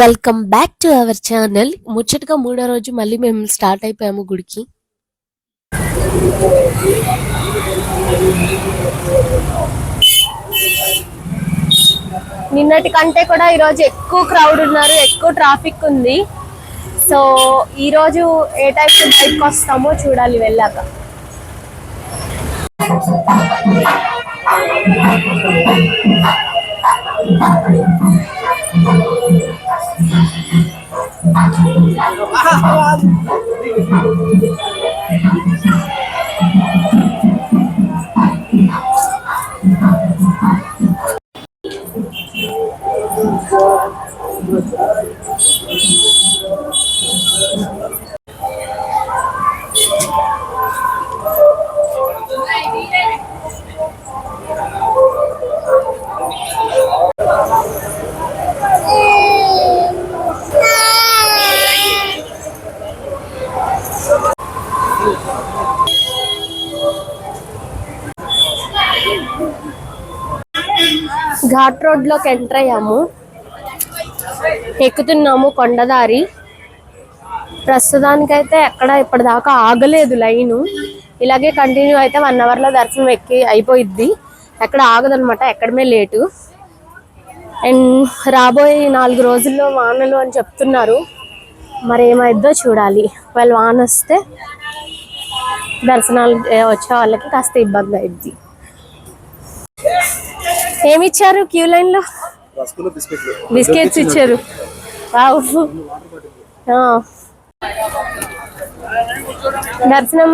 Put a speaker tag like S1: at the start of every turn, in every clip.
S1: Welcome back to our channel ముచ్చటగా మూడో రోజు మళ్ళీ మేము స్టార్ట్ అయిపోయాము గుడికి.
S2: నిన్నటి కంటే కూడా ఈరోజు ఎక్కువ క్రౌడ్ ఉన్నారు ఎక్కువ ట్రాఫిక్ ఉంది. సో ఈరోజు ఏ టైప్ బయటకు వస్తామో చూడాలి వెళ్ళాక. Ah, ఘాట్ రోడ్లోకి ఎంటర్ అయ్యాము. ఎక్కుతున్నాము కొండదారి. ప్రస్తుతానికైతే ఎక్కడ ఇప్పటిదాకా ఆగలేదు లైను. ఇలాగే కంటిన్యూ అయితే వన్ అవర్లో దర్శనం ఎక్కి అయిపోయిద్ది. ఎక్కడ ఆగదనమాట ఎక్కడమే లేటు. అండ్ రాబోయే నాలుగు రోజుల్లో వానలు అని చెప్తున్నారు. మరి ఏమైద్దో చూడాలి. వాళ్ళు వాన వస్తే దర్శనాలు వచ్చే వాళ్ళకి కాస్త ఇబ్బంది అయింది ఏమి ఇచ్చారు క్యూ
S3: లైన్లో?
S2: బిస్కెట్స్ ఇచ్చారు. దర్శనం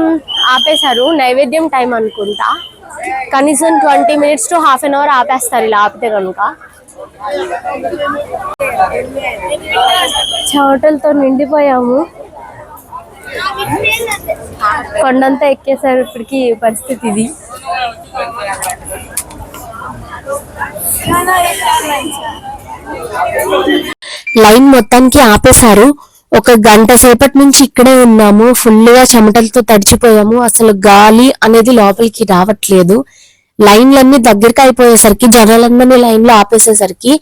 S2: ఆపేశారు. నైవేద్యం టైం అనుకుంటా. కనీసం twenty minutes to half an hour ఆపేస్తారు ఇలా ఆపితే కనుక చవటలతో నిండిపోయాము. కొండంతా ఎక్కేసారు ఇప్పటికి పరిస్థితి ఇది.
S1: లైన్ మొత్తానికి ఆపేశారు. ఒక గంట సేపటి నుంచి ఇక్కడే ఉన్నాము. ఫుల్గా చెమటలతో తడిచిపోయాము. అసలు గాలి అనేది లోపలికి రావట్లేదు. లైన్లన్నీ దగ్గరికి అయిపోయేసరికి జనాలందరినీ లైన్లో ఆపేసేసరికి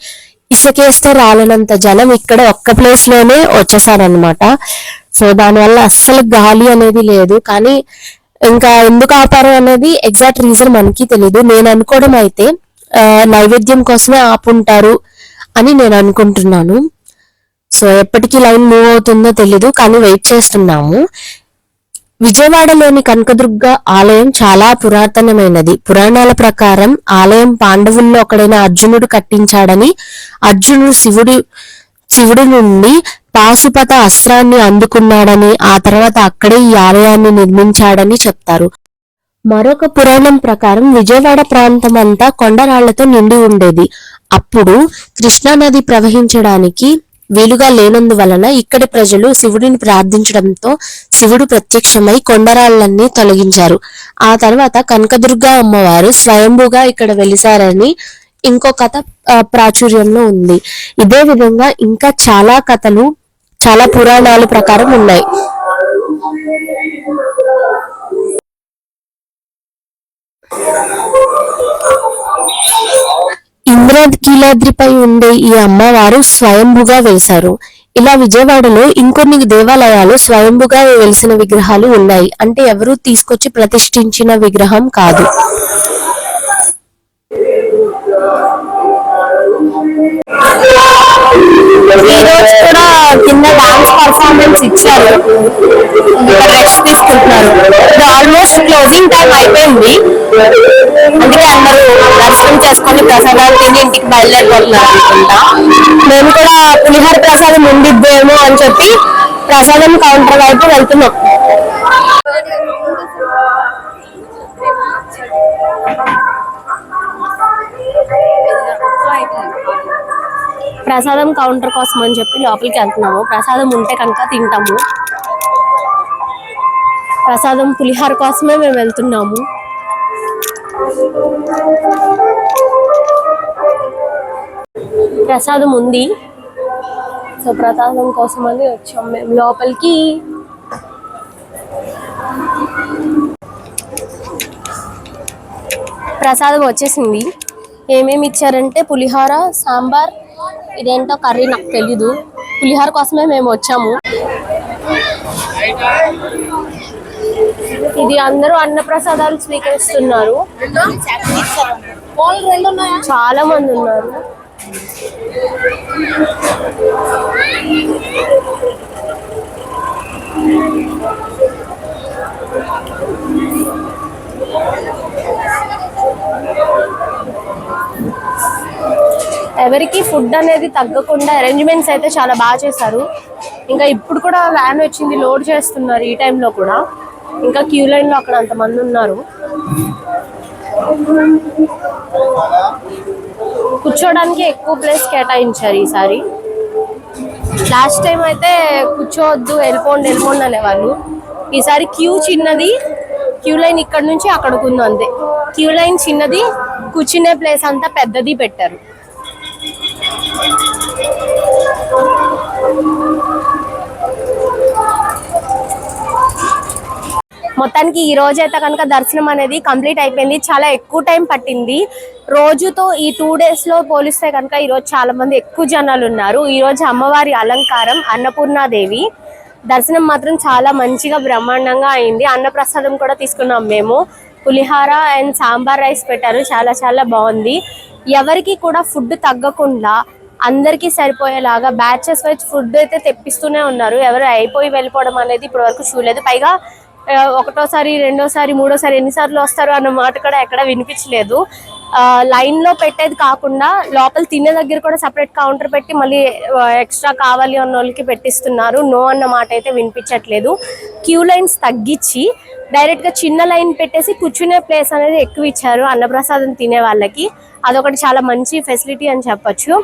S1: ఇసుకేస్తే రాలనంత జనం ఇక్కడ ఒక్క ప్లేస్లోనే వచ్చేసారనమాట సో దానివల్ల అస్సలు గాలి అనేది లేదు. కానీ ఇంకా ఎందుకు ఆపారు అనేది ఎగ్జాక్ట్ రీజన్ మనకి తెలియదు నేను అనుకోవడం అయితే నైవేద్యం కోసమే ఆపుంటారు అని నేను అనుకుంటున్నాను. సో ఎప్పటికీ లైన్ మూవ్ అవుతుందో తెలీదు కానీ వెయిట్ చేస్తున్నాము. విజయవాడలోని కనకదుర్గ ఆలయం చాలా పురాతనమైనది. పురాణాల ప్రకారం ఆలయం పాండవుల్లో ఒకడైన అర్జునుడు కట్టించాడని అర్జునుడు శివుడి శివుడి నుండి పాశుపత అస్త్రాన్ని అందుకున్నాడని ఆ తర్వాత అక్కడే ఈ ఆలయాన్ని నిర్మించాడని చెప్తారు. మరొక పురాణం ప్రకారం విజయవాడ ప్రాంతం అంతా కొండరాళ్ళతో నిండి ఉండేది. అప్పుడు కృష్ణానది ప్రవహించడానికి వీలుగా లేనందువలన ఇక్కడి ప్రజలు శివుడిని ప్రార్థించడంతో శివుడు ప్రత్యక్షమై కొండరాళ్ళన్నీ తొలగించారు. ఆ తర్వాత కనకదుర్గ అమ్మవారు స్వయంభుగా ఇక్కడ వెలిసారని ఇంకో కథ ప్రాచుర్యంలో ఉంది. ఇదే విధంగా ఇంకా చాలా కథలు చాలా పురాణాల ప్రకారం ఉన్నాయి. ఇంద్రకీలాద్రిపై ఉండే ఈ అమ్మవారు స్వయంభుగా వెలిశారు. ఇలా విజయవాడలో ఇంకొన్ని దేవాలయాలు స్వయంభుగా వెలిసిన విగ్రహాలు ఉన్నాయి. అంటే ఎవరూ తీసుకొచ్చి ప్రతిష్ఠించిన విగ్రహం కాదు.
S2: ఈ రోజు కూడా కింద డాన్స్ పర్ఫార్మెన్స్ ఇచ్చారు. రెస్ట్ తీసుకుంటున్నారు. ఆల్మోస్ట్ క్లోజింగ్ టైం అయిపోయింది. అందుకే అందరూ దర్శనం చేసుకుని ప్రసాదాలు తిని ఇంటికి బయలుదేరిపోతున్నారు అనుకుంటా. మేము కూడా పులిహోర ప్రసాదం ఉండిద్దేమో అని చెప్పి ప్రసాదం కౌంటర్ వైపు వెళ్తున్నాం. ప్రసాదం కౌంటర్ కోసం అని చెప్పి లోపలికి వెళ్తున్నాము. ప్రసాదం ఉంటే కనుక తింటాము. ప్రసాదం పులిహార కోసమే మేము వెళ్తున్నాము. ప్రసాదం ఉంది. సో ప్రసాదం కోసం అని వచ్చాం మేము లోపలికి. ప్రసాదం వచ్చేసింది. ఏమేమి ఇచ్చారంటే పులిహోర సాంబార్ ఇదేంటో కర్రీ నాకు తెలీదు. పులిహోర కోసమే మేము వచ్చాము. ఇది అందరూ అన్నప్రసాదాలు స్వీకరిస్తున్నారు. చాలా మంది ఉన్నారు. ఎవరికి ఫుడ్ అనేది తగ్గకుండా అరేంజ్మెంట్స్ అయితే చాలా బాగా చేశారు. ఇంకా ఇప్పుడు కూడా వ్యాన్ వచ్చింది లోడ్ చేస్తున్నారు ఈ టైంలో కూడా. ఇంకా క్యూ లైన్లో అక్కడ అంతమంది ఉన్నారు. కూర్చోడానికి ఎక్కువ ప్లేస్ కేటాయించారు ఈసారి. లాస్ట్ టైం అయితే కూర్చోవద్దు వెళ్ళిపోండి వెళ్ళిపోండి అనేవాళ్ళు. ఈసారి క్యూ చిన్నది క్యూ లైన్ ఇక్కడ నుంచి అక్కడికి ఉంది అంతే. క్యూ లైన్ చిన్నది కూర్చునే ప్లేస్ అంతా పెద్దది పెట్టారు. మొత్తానికి ఈ రోజు అయితే కనుక దర్శనం అనేది కంప్లీట్ అయిపోయింది. చాలా ఎక్కువ టైం పట్టింది. రోజుతో ఈ టూ డేస్లో పోలిస్తే కనుక ఈరోజు చాలామంది చాలా మంది ఎక్కువ జనాలు ఉన్నారు. ఈరోజు అమ్మవారి అలంకారం అన్నపూర్ణాదేవి. దర్శనం మాత్రం చాలా మంచిగా బ్రహ్మాండంగా అయింది. అన్నప్రసాదం కూడా తీసుకున్నాం మేము. పులిహార అండ్ సాంబార్ రైస్ పెట్టారు. చాలా చాలా బాగుంది. ఎవరికి కూడా ఫుడ్ తగ్గకుండా అందరికీ సరిపోయేలాగా బ్యాచెస్ వైజ్ ఫుడ్ అయితే తెప్పిస్తూనే ఉన్నారు. ఎవరు అయిపోయి వెళ్ళిపోవడం అనేది ఇప్పటివరకు చూడలేదు. పైగా ఒకటోసారి రెండోసారి మూడోసారి ఎన్నిసార్లు వస్తారు అన్న మాట కూడా ఎక్కడ వినిపించలేదు. లైన్లో లైన్లో పెట్టేది కాకుండా లోపల తినే దగ్గర కూడా సపరేట్ కౌంటర్ పెట్టి మళ్ళీ ఎక్స్ట్రా కావాలి అన్న వాళ్ళకి పెట్టిస్తున్నారు. నో అన్న మాట అయితే వినిపించట్లేదు. క్యూ లైన్స్ తగ్గించి డైరెక్ట్గా చిన్న లైన్ పెట్టేసి కూర్చునే ప్లేస్ అనేది ఎక్కువ ఇచ్చారు అన్నప్రసాదం తినే వాళ్ళకి. అదొకటి చాలా మంచి ఫెసిలిటీ అని చెప్పొచ్చు.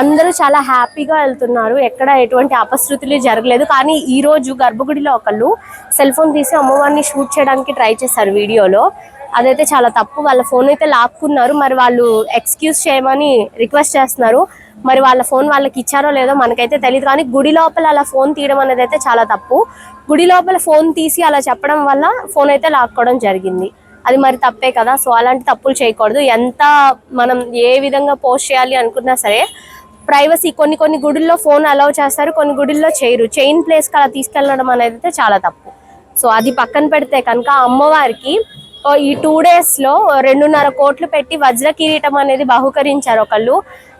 S2: అందరూ చాలా హ్యాపీగా వెళ్తున్నారు. ఎక్కడ ఎటువంటి అపశృతులు జరగలేదు. కానీ ఈ రోజు గర్భగుడిలో ఒకళ్ళు సెల్ ఫోన్ తీసి అమ్మవారిని షూట్ చేయడానికి ట్రై చేశారు వీడియోలో. అదైతే చాలా తప్పు. వాళ్ళ ఫోన్ అయితే లాక్కున్నారు. మరి వాళ్ళు ఎక్స్క్యూజ్ చేయమని రిక్వెస్ట్ చేస్తున్నారు. మరి వాళ్ళ ఫోన్ వాళ్ళకి ఇచ్చారో లేదో మనకైతే తెలియదు కానీ గుడి లోపల అలా ఫోన్ తీయడం అనేది అయితే చాలా తప్పు. గుడి లోపల ఫోన్ తీసి అలా చెప్పడం వల్ల ఫోన్ అయితే లాక్కోవడం జరిగింది. అది మరి తప్పే కదా. సో అలాంటి తప్పులు చేయకూడదు. ఎంత మనం ఏ విధంగా పోస్ట్ చేయాలి అనుకున్నా సరే ప్రైవసీ కొన్ని కొన్ని గుడుల్లో ఫోన్ అలౌ చేస్తారు కొన్ని గుడుల్లో చేయరు. చైన్ ప్లేస్కి అలా తీసుకెళ్ళడం అనేది అయితే చాలా తప్పు. సో అది పక్కన పెడితే కనుక అమ్మవారికి ఈ టూ డేస్లో రెండున్నర కోట్లు పెట్టి వజ్ర కిరీటం అనేది బహుకరించారు ఒకళ్ళు.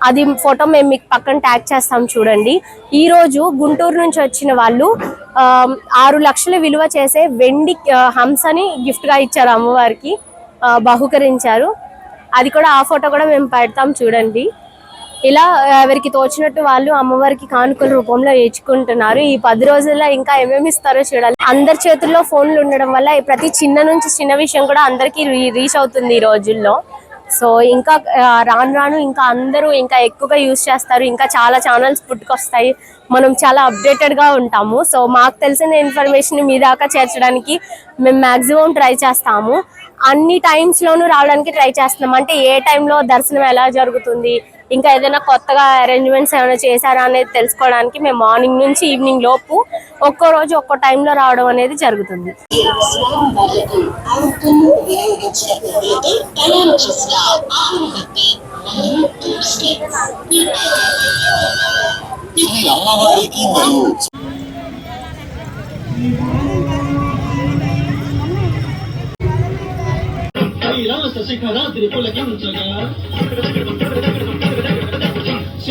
S2: అది ఫోటో మేము మీకు పక్కన ట్యాగ్ చేస్తాం చూడండి. ఈ రోజు గుంటూరు నుంచి వచ్చిన వాళ్ళు ఆరు లక్షల విలువ చేసే వెండి హంసని గిఫ్ట్గా ఇచ్చారు అమ్మవారికి బహుకరించారు. అది కూడా ఆ ఫోటో కూడా మేము పెడతాం చూడండి. ఇలా ఎవరికి తోచినట్టు వాళ్ళు అమ్మవారికి కానుకల రూపంలో ఇచ్చుకుంటున్నారు ఈ పది రోజుల్లో ఇంకా ఏమేమి ఇస్తారో చూడాలి. అందరి చేతుల్లో ఫోన్లు ఉండడం వల్ల ప్రతి చిన్న నుంచి చిన్న విషయం కూడా అందరికీ రీ- రీచ్ అవుతుంది ఈ రోజుల్లో. సో ఇంకా రాను రాను ఇంకా అందరూ ఇంకా ఎక్కువగా యూజ్ చేస్తారు. ఇంకా చాలా ఛానల్స్ పుట్టుకొస్తాయి. మనం చాలా అప్డేటెడ్గా ఉంటాము. సో మాకు తెలిసిన ఇన్ఫర్మేషన్ మీ దాకా చేర్చడానికి మేము మాక్సిమం ట్రై చేస్తాము. అన్ని టైమ్స్లోనూ రావడానికి ట్రై చేస్తున్నాం. అంటే ఏ టైంలో దర్శనం ఎలా జరుగుతుంది? ఇంకా ఏదైనా కొత్తగా అరేంజ్మెంట్స్ ఏమైనా చేశారా అనేది తెలుసుకోవడానికి మేము మార్నింగ్ నుంచి ఈవినింగ్ లోపు ఒక్కో రోజు ఒక్కో టైంలో రావడం అనేది జరుగుతుంది.
S4: స్వామివార్లకు ఆరోగ్యము
S3: ఉంచగా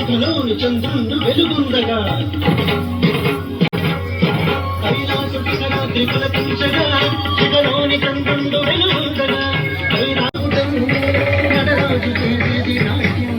S3: శిఖలోని చంద్రుండు వెలుగుండగా కైలాస శిఖరాద్రి పులకించగా శిఖలోని చంద్రుండు వెలుగుండగా నటరాజు చేసేది నాట్యం